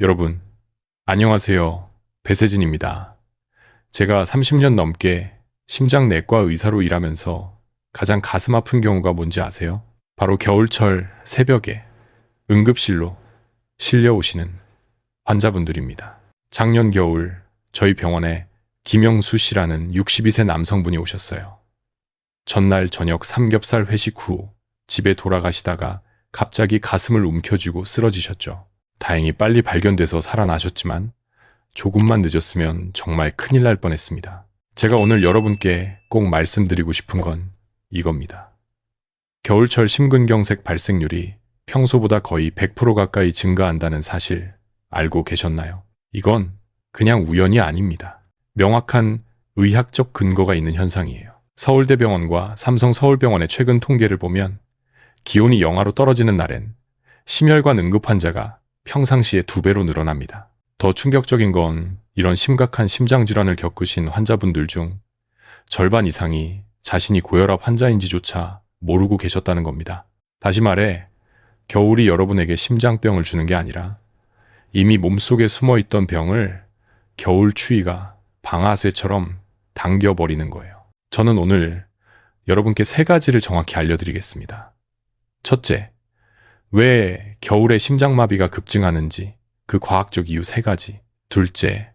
여러분, 안녕하세요. 배세진입니다. 제가 30년 넘게 심장내과 의사로 일하면서 가장 가슴 아픈 경우가 뭔지 아세요? 바로 겨울철 새벽에 응급실로 실려오시는 환자분들입니다. 작년 겨울 저희 병원에 김영수 씨라는 62세 남성분이 오셨어요. 전날 저녁 삼겹살 회식 후 집에 돌아가시다가 갑자기 가슴을 움켜쥐고 쓰러지셨죠. 다행히 빨리 발견돼서 살아나셨지만 조금만 늦었으면 정말 큰일 날 뻔했습니다. 제가 오늘 여러분께 꼭 말씀드리고 싶은 건 이겁니다. 겨울철 심근경색 발생률이 평소보다 거의 100% 가까이 증가한다는 사실 알고 계셨나요? 이건 그냥 우연이 아닙니다. 명확한 의학적 근거가 있는 현상이에요. 서울대병원과 삼성서울병원의 최근 통계를 보면 기온이 영하로 떨어지는 날엔 심혈관 응급 환자가 평상시에 두 배로 늘어납니다. 더 충격적인 건 이런 심각한 심장질환을 겪으신 환자분들 중 절반 이상이 자신이 고혈압 환자인지조차 모르고 계셨다는 겁니다. 다시 말해, 겨울이 여러분에게 심장병을 주는 게 아니라 이미 몸속에 숨어 있던 병을 겨울 추위가 방아쇠처럼 당겨버리는 거예요. 저는 오늘 여러분께 세 가지를 정확히 알려드리겠습니다. 첫째, 왜 겨울에 심장마비가 급증하는지 그 과학적 이유 세 가지. 둘째,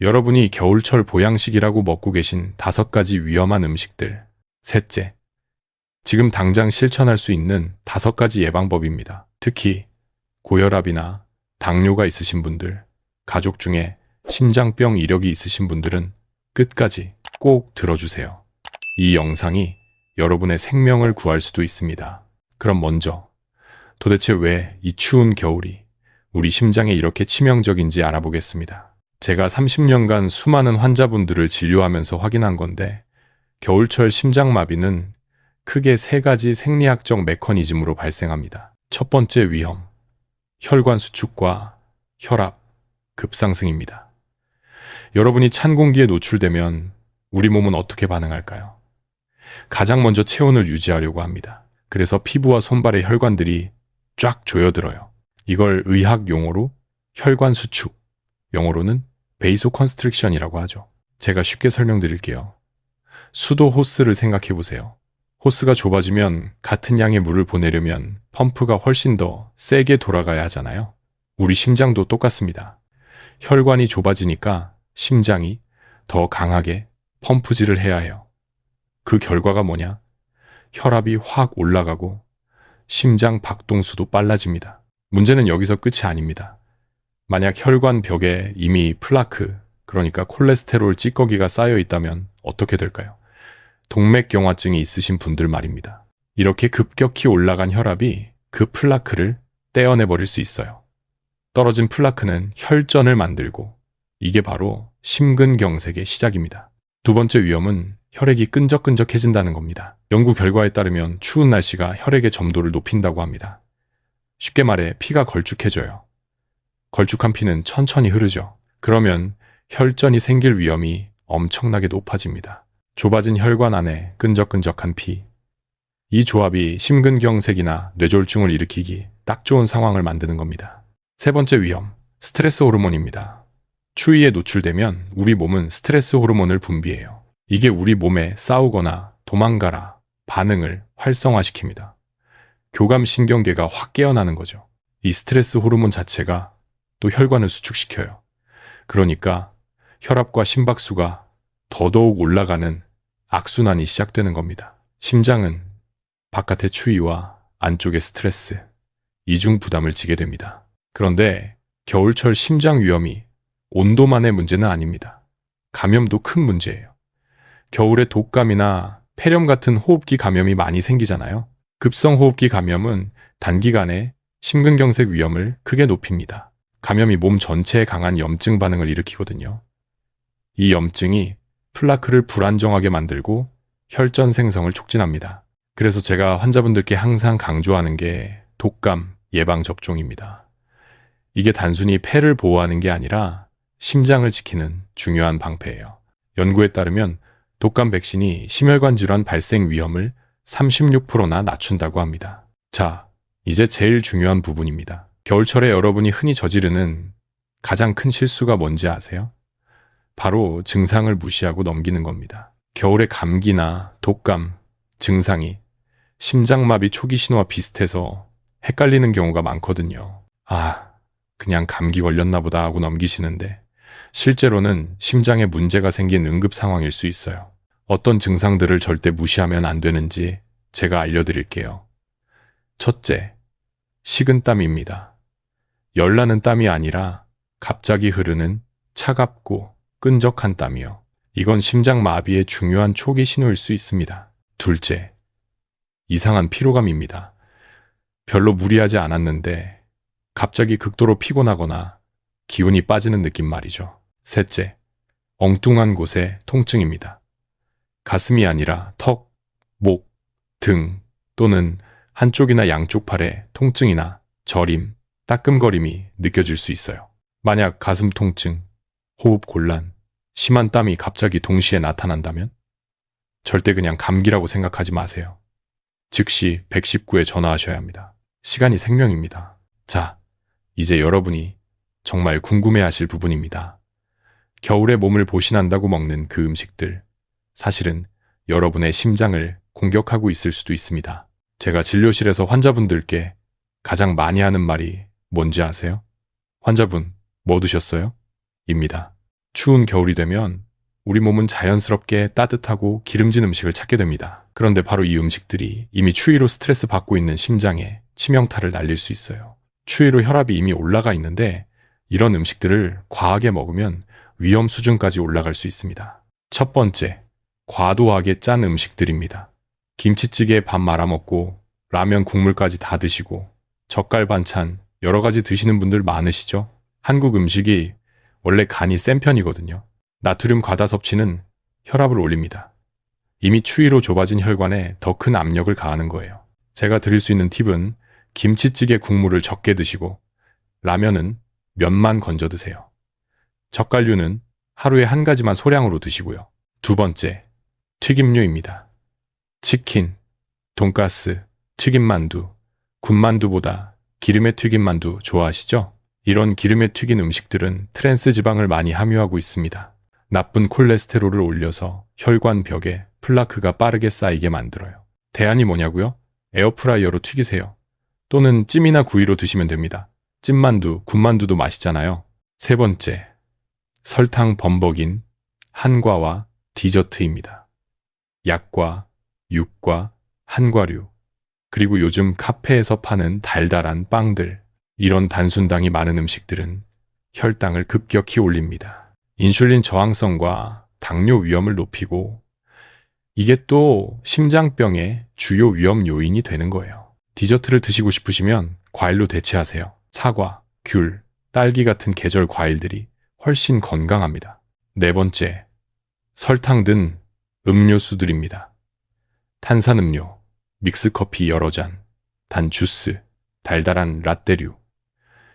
여러분이 겨울철 보양식이라고 먹고 계신 다섯 가지 위험한 음식들. 셋째, 지금 당장 실천할 수 있는 다섯 가지 예방법입니다. 특히 고혈압이나 당뇨가 있으신 분들, 가족 중에 심장병 이력이 있으신 분들은 끝까지 꼭 들어주세요. 이 영상이 여러분의 생명을 구할 수도 있습니다. 그럼 먼저 도대체 왜 이 추운 겨울이 우리 심장에 이렇게 치명적인지 알아보겠습니다. 제가 30년간 수많은 환자분들을 진료하면서 확인한 건데 겨울철 심장마비는 크게 세 가지 생리학적 메커니즘으로 발생합니다. 첫 번째 위험, 혈관 수축과 혈압 급상승입니다. 여러분이 찬 공기에 노출되면 우리 몸은 어떻게 반응할까요? 가장 먼저 체온을 유지하려고 합니다. 그래서 피부와 손발의 혈관들이 쫙 조여들어요. 이걸 의학 용어로 혈관 수축, 영어로는 베이소 컨스트릭션이라고 하죠. 제가 쉽게 설명드릴게요. 수도 호스를 생각해 보세요. 호스가 좁아지면 같은 양의 물을 보내려면 펌프가 훨씬 더 세게 돌아가야 하잖아요. 우리 심장도 똑같습니다. 혈관이 좁아지니까 심장이 더 강하게 펌프질을 해야 해요. 그 결과가 뭐냐? 혈압이 확 올라가고 심장 박동수도 빨라집니다. 문제는 여기서 끝이 아닙니다. 만약 혈관 벽에 이미 플라크, 그러니까 콜레스테롤 찌꺼기가 쌓여 있다면 어떻게 될까요? 동맥경화증이 있으신 분들 말입니다. 이렇게 급격히 올라간 혈압이 그 플라크를 떼어내버릴 수 있어요. 떨어진 플라크는 혈전을 만들고 이게 바로 심근경색의 시작입니다. 두 번째 위험은 혈액이 끈적끈적해진다는 겁니다. 연구 결과에 따르면 추운 날씨가 혈액의 점도를 높인다고 합니다. 쉽게 말해 피가 걸쭉해져요. 걸쭉한 피는 천천히 흐르죠. 그러면 혈전이 생길 위험이 엄청나게 높아집니다. 좁아진 혈관 안에 끈적끈적한 피. 이 조합이 심근경색이나 뇌졸중을 일으키기 딱 좋은 상황을 만드는 겁니다. 세 번째 위험, 스트레스 호르몬입니다. 추위에 노출되면 우리 몸은 스트레스 호르몬을 분비해요. 이게 우리 몸에 싸우거나 도망가라 반응을 활성화시킵니다. 교감신경계가 확 깨어나는 거죠. 이 스트레스 호르몬 자체가 또 혈관을 수축시켜요. 그러니까 혈압과 심박수가 더더욱 올라가는 악순환이 시작되는 겁니다. 심장은 바깥의 추위와 안쪽의 스트레스, 이중 부담을 지게 됩니다. 그런데 겨울철 심장 위험이 온도만의 문제는 아닙니다. 감염도 큰 문제예요. 겨울에 독감이나 폐렴 같은 호흡기 감염이 많이 생기잖아요. 급성 호흡기 감염은 단기간에 심근경색 위험을 크게 높입니다. 감염이 몸 전체에 강한 염증 반응을 일으키거든요. 이 염증이 플라크를 불안정하게 만들고 혈전 생성을 촉진합니다. 그래서 제가 환자분들께 항상 강조하는 게 독감 예방 접종입니다. 이게 단순히 폐를 보호하는 게 아니라 심장을 지키는 중요한 방패예요. 연구에 따르면 독감 백신이 심혈관 질환 발생 위험을 36%나 낮춘다고 합니다. 자, 이제 제일 중요한 부분입니다. 겨울철에 여러분이 흔히 저지르는 가장 큰 실수가 뭔지 아세요? 바로 증상을 무시하고 넘기는 겁니다. 겨울에 감기나 독감 증상이 심장마비 초기 신호와 비슷해서 헷갈리는 경우가 많거든요. 아, 그냥 감기 걸렸나 보다 하고 넘기시는데 실제로는 심장에 문제가 생긴 응급 상황일 수 있어요. 어떤 증상들을 절대 무시하면 안 되는지 제가 알려드릴게요. 첫째, 식은땀입니다. 열나는 땀이 아니라 갑자기 흐르는 차갑고 끈적한 땀이요. 이건 심장 마비의 중요한 초기 신호일 수 있습니다. 둘째, 이상한 피로감입니다. 별로 무리하지 않았는데 갑자기 극도로 피곤하거나 기운이 빠지는 느낌 말이죠. 셋째, 엉뚱한 곳에 통증입니다. 가슴이 아니라 턱, 목, 등 또는 한쪽이나 양쪽 팔에 통증이나 저림, 따끔거림이 느껴질 수 있어요. 만약 가슴 통증, 호흡 곤란, 심한 땀이 갑자기 동시에 나타난다면 절대 그냥 감기라고 생각하지 마세요. 즉시 119에 전화하셔야 합니다. 시간이 생명입니다. 자, 이제 여러분이 정말 궁금해 하실 부분입니다. 겨울에 몸을 보신한다고 먹는 그 음식들, 사실은 여러분의 심장을 공격하고 있을 수도 있습니다. 제가 진료실에서 환자분들께 가장 많이 하는 말이 뭔지 아세요? 환자분, 뭐 드셨어요? 입니다. 추운 겨울이 되면 우리 몸은 자연스럽게 따뜻하고 기름진 음식을 찾게 됩니다. 그런데 바로 이 음식들이 이미 추위로 스트레스 받고 있는 심장에 치명타를 날릴 수 있어요. 추위로 혈압이 이미 올라가 있는데 이런 음식들을 과하게 먹으면 위험 수준까지 올라갈 수 있습니다. 첫 번째, 과도하게 짠 음식들입니다. 김치찌개에 밥 말아먹고 라면 국물까지 다 드시고 젓갈 반찬 여러 가지 드시는 분들 많으시죠? 한국 음식이 원래 간이 센 편이거든요. 나트륨 과다 섭취는 혈압을 올립니다. 이미 추위로 좁아진 혈관에 더 큰 압력을 가하는 거예요. 제가 드릴 수 있는 팁은 김치찌개 국물을 적게 드시고 라면은 면만 건져 드세요. 젓갈류는 하루에 한 가지만 소량으로 드시고요. 두 번째, 튀김류입니다. 치킨, 돈가스, 튀김만두, 군만두보다 기름에 튀긴 만두 좋아하시죠? 이런 기름에 튀긴 음식들은 트랜스 지방을 많이 함유하고 있습니다. 나쁜 콜레스테롤을 올려서 혈관 벽에 플라크가 빠르게 쌓이게 만들어요. 대안이 뭐냐고요? 에어프라이어로 튀기세요. 또는 찜이나 구이로 드시면 됩니다. 찜만두, 군만두도 맛있잖아요. 세 번째, 설탕 범벅인 한과와 디저트입니다. 약과, 육과, 한과류, 그리고 요즘 카페에서 파는 달달한 빵들, 이런 단순당이 많은 음식들은 혈당을 급격히 올립니다. 인슐린 저항성과 당뇨 위험을 높이고 이게 또 심장병의 주요 위험 요인이 되는 거예요. 디저트를 드시고 싶으시면 과일로 대체하세요. 사과, 귤, 딸기 같은 계절 과일들이 훨씬 건강합니다. 네 번째, 설탕 든 음료수들입니다. 탄산음료, 믹스커피 여러 잔, 단 주스, 달달한 라떼류.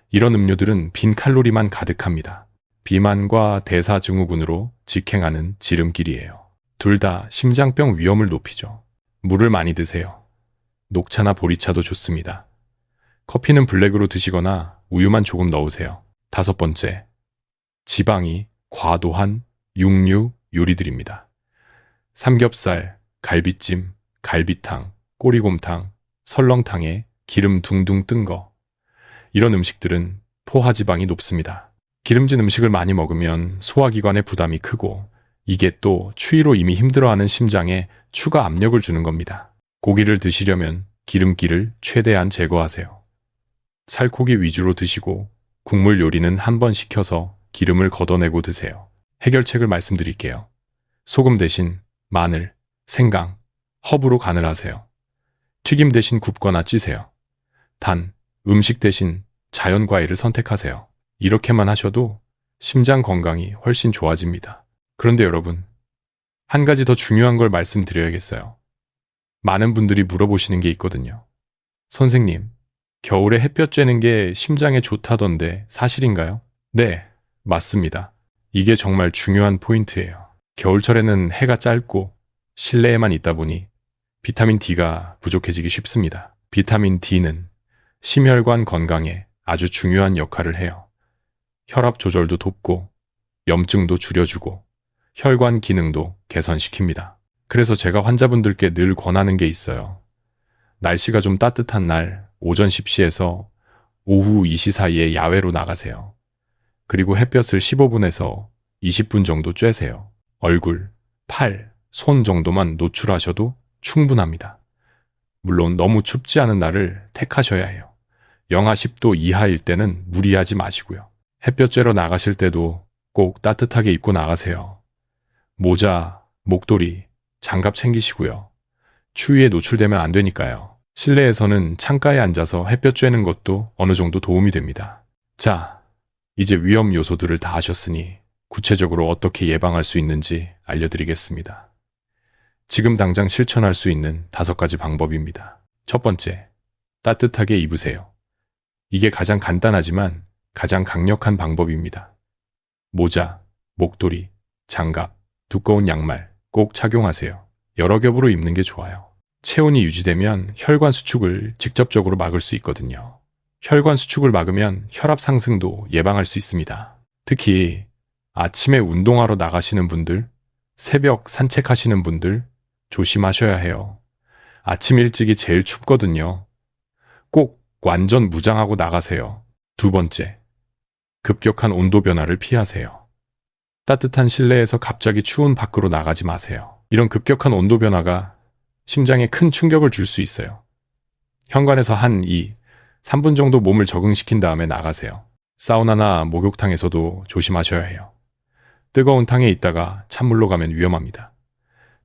이런 음료들은 빈 칼로리만 가득합니다. 비만과 대사증후군으로 직행하는 지름길이에요. 둘 다 심장병 위험을 높이죠. 물을 많이 드세요. 녹차나 보리차도 좋습니다. 커피는 블랙으로 드시거나 우유만 조금 넣으세요. 다섯 번째, 지방이 과도한 육류 요리들입니다. 삼겹살, 갈비찜, 갈비탕, 꼬리곰탕, 설렁탕에 기름 둥둥 뜬 거. 이런 음식들은 포화지방이 높습니다. 기름진 음식을 많이 먹으면 소화기관의 부담이 크고 이게 또 추위로 이미 힘들어하는 심장에 추가 압력을 주는 겁니다. 고기를 드시려면 기름기를 최대한 제거하세요. 살코기 위주로 드시고 국물 요리는 한 번 식혀서 기름을 걷어내고 드세요. 해결책을 말씀드릴게요. 소금 대신 마늘, 생강, 허브로 간을 하세요. 튀김 대신 굽거나 찌세요. 단, 음식 대신 자연 과일을 선택하세요. 이렇게만 하셔도 심장 건강이 훨씬 좋아집니다. 그런데 여러분, 한 가지 더 중요한 걸 말씀드려야겠어요. 많은 분들이 물어보시는 게 있거든요. 선생님, 겨울에 햇볕 쬐는 게 심장에 좋다던데 사실인가요? 네, 맞습니다. 이게 정말 중요한 포인트예요. 겨울철에는 해가 짧고 실내에만 있다 보니 비타민 D가 부족해지기 쉽습니다. 비타민 D는 심혈관 건강에 아주 중요한 역할을 해요. 혈압 조절도 돕고 염증도 줄여주고 혈관 기능도 개선시킵니다. 그래서 제가 환자분들께 늘 권하는 게 있어요. 날씨가 좀 따뜻한 날 오전 10시에서 오후 2시 사이에 야외로 나가세요. 그리고 햇볕을 15분에서 20분 정도 쬐세요. 얼굴, 팔, 손 정도만 노출하셔도 충분합니다. 물론 너무 춥지 않은 날을 택하셔야 해요. 영하 10도 이하일 때는 무리하지 마시고요. 햇볕 쬐러 나가실 때도 꼭 따뜻하게 입고 나가세요. 모자, 목도리, 장갑 챙기시고요. 추위에 노출되면 안 되니까요. 실내에서는 창가에 앉아서 햇볕 쬐는 것도 어느 정도 도움이 됩니다. 자, 이제 위험 요소들을 다 아셨으니 구체적으로 어떻게 예방할 수 있는지 알려드리겠습니다. 지금 당장 실천할 수 있는 다섯 가지 방법입니다. 첫 번째, 따뜻하게 입으세요. 이게 가장 간단하지만 가장 강력한 방법입니다. 모자, 목도리, 장갑, 두꺼운 양말 꼭 착용하세요. 여러 겹으로 입는 게 좋아요. 체온이 유지되면 혈관 수축을 직접적으로 막을 수 있거든요. 혈관 수축을 막으면 혈압 상승도 예방할 수 있습니다. 특히 아침에 운동하러 나가시는 분들, 새벽 산책하시는 분들 조심하셔야 해요. 아침 일찍이 제일 춥거든요. 꼭 완전 무장하고 나가세요. 두 번째, 급격한 온도 변화를 피하세요. 따뜻한 실내에서 갑자기 추운 밖으로 나가지 마세요. 이런 급격한 온도 변화가 심장에 큰 충격을 줄 수 있어요. 현관에서 한 2, 3분 정도 몸을 적응시킨 다음에 나가세요. 사우나나 목욕탕에서도 조심하셔야 해요. 뜨거운 탕에 있다가 찬물로 가면 위험합니다.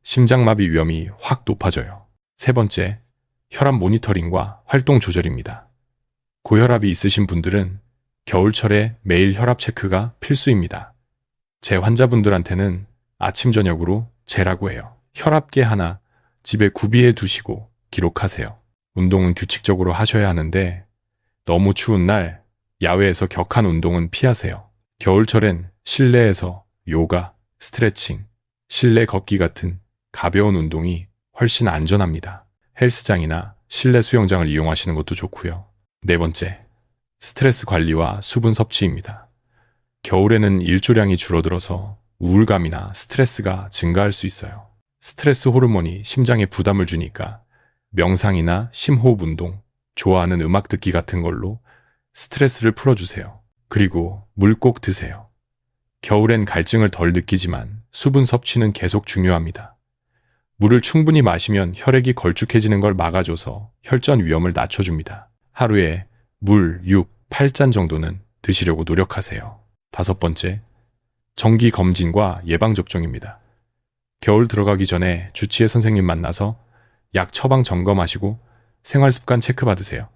심장마비 위험이 확 높아져요. 세 번째, 혈압 모니터링과 활동 조절입니다. 고혈압이 있으신 분들은 겨울철에 매일 혈압 체크가 필수입니다. 제 환자분들한테는 아침 저녁으로 재라고 해요. 혈압계 하나 집에 구비해 두시고 기록하세요. 운동은 규칙적으로 하셔야 하는데 너무 추운 날 야외에서 격한 운동은 피하세요. 겨울철엔 실내에서 요가, 스트레칭, 실내 걷기 같은 가벼운 운동이 훨씬 안전합니다. 헬스장이나 실내 수영장을 이용하시는 것도 좋고요. 네 번째, 스트레스 관리와 수분 섭취입니다. 겨울에는 일조량이 줄어들어서 우울감이나 스트레스가 증가할 수 있어요. 스트레스 호르몬이 심장에 부담을 주니까 명상이나 심호흡 운동, 좋아하는 음악 듣기 같은 걸로 스트레스를 풀어주세요. 그리고 물 꼭 드세요. 겨울엔 갈증을 덜 느끼지만 수분 섭취는 계속 중요합니다. 물을 충분히 마시면 혈액이 걸쭉해지는 걸 막아줘서 혈전 위험을 낮춰줍니다. 하루에 물 6, 8잔 정도는 드시려고 노력하세요. 다섯 번째, 정기 검진과 예방접종입니다. 겨울 들어가기 전에 주치의 선생님 만나서 약 처방 점검하시고 생활 습관 체크 받으세요.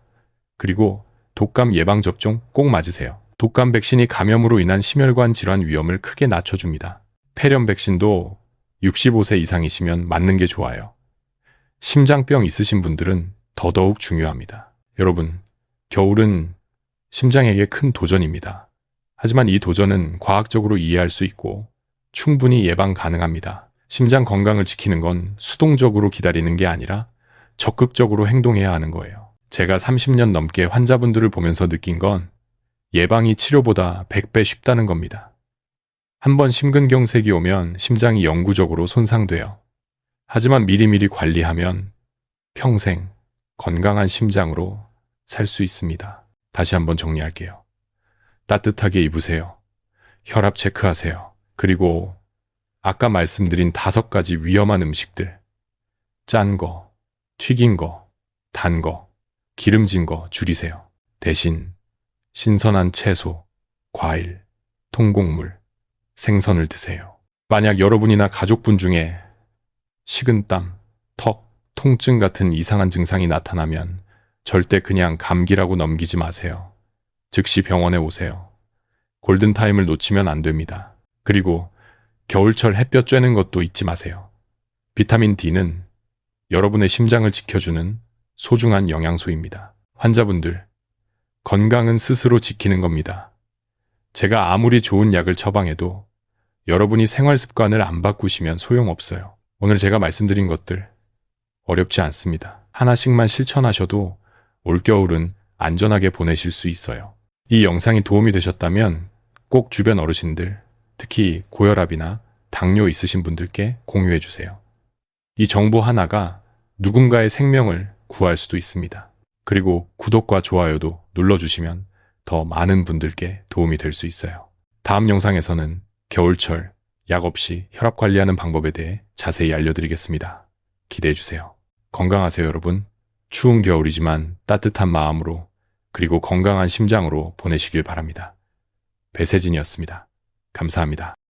그리고 독감 예방 접종 꼭 맞으세요. 독감 백신이 감염으로 인한 심혈관 질환 위험을 크게 낮춰줍니다. 폐렴 백신도 65세 이상이시면 맞는 게 좋아요. 심장병 있으신 분들은 더더욱 중요합니다. 여러분, 겨울은 심장에게 큰 도전입니다. 하지만 이 도전은 과학적으로 이해할 수 있고 충분히 예방 가능합니다. 심장 건강을 지키는 건 수동적으로 기다리는 게 아니라 적극적으로 행동해야 하는 거예요. 제가 30년 넘게 환자분들을 보면서 느낀 건 예방이 치료보다 100배 쉽다는 겁니다. 한번 심근경색이 오면 심장이 영구적으로 손상돼요. 하지만 미리미리 관리하면 평생 건강한 심장으로 살 수 있습니다. 다시 한번 정리할게요. 따뜻하게 입으세요. 혈압 체크하세요. 그리고 아까 말씀드린 다섯 가지 위험한 음식들. 짠 거, 튀긴 거, 단 거, 기름진 거 줄이세요. 대신 신선한 채소, 과일, 통곡물, 생선을 드세요. 만약 여러분이나 가족분 중에 식은땀, 턱, 통증 같은 이상한 증상이 나타나면 절대 그냥 감기라고 넘기지 마세요. 즉시 병원에 오세요. 골든타임을 놓치면 안 됩니다. 그리고 겨울철 햇볕 쬐는 것도 잊지 마세요. 비타민 D는 여러분의 심장을 지켜주는 소중한 영양소입니다. 환자분들, 건강은 스스로 지키는 겁니다. 제가 아무리 좋은 약을 처방해도 여러분이 생활 습관을 안 바꾸시면 소용없어요. 오늘 제가 말씀드린 것들 어렵지 않습니다. 하나씩만 실천하셔도 올겨울은 안전하게 보내실 수 있어요. 이 영상이 도움이 되셨다면 꼭 주변 어르신들, 특히 고혈압이나 당뇨 있으신 분들께 공유해 주세요. 이 정보 하나가 누군가의 생명을 구할 수도 있습니다. 그리고 구독과 좋아요도 눌러주시면 더 많은 분들께 도움이 될 수 있어요. 다음 영상에서는 겨울철 약 없이 혈압 관리하는 방법에 대해 자세히 알려드리겠습니다. 기대해 주세요. 건강하세요, 여러분. 추운 겨울이지만 따뜻한 마음으로 그리고 건강한 심장으로 보내시길 바랍니다. 배세진이었습니다. 감사합니다.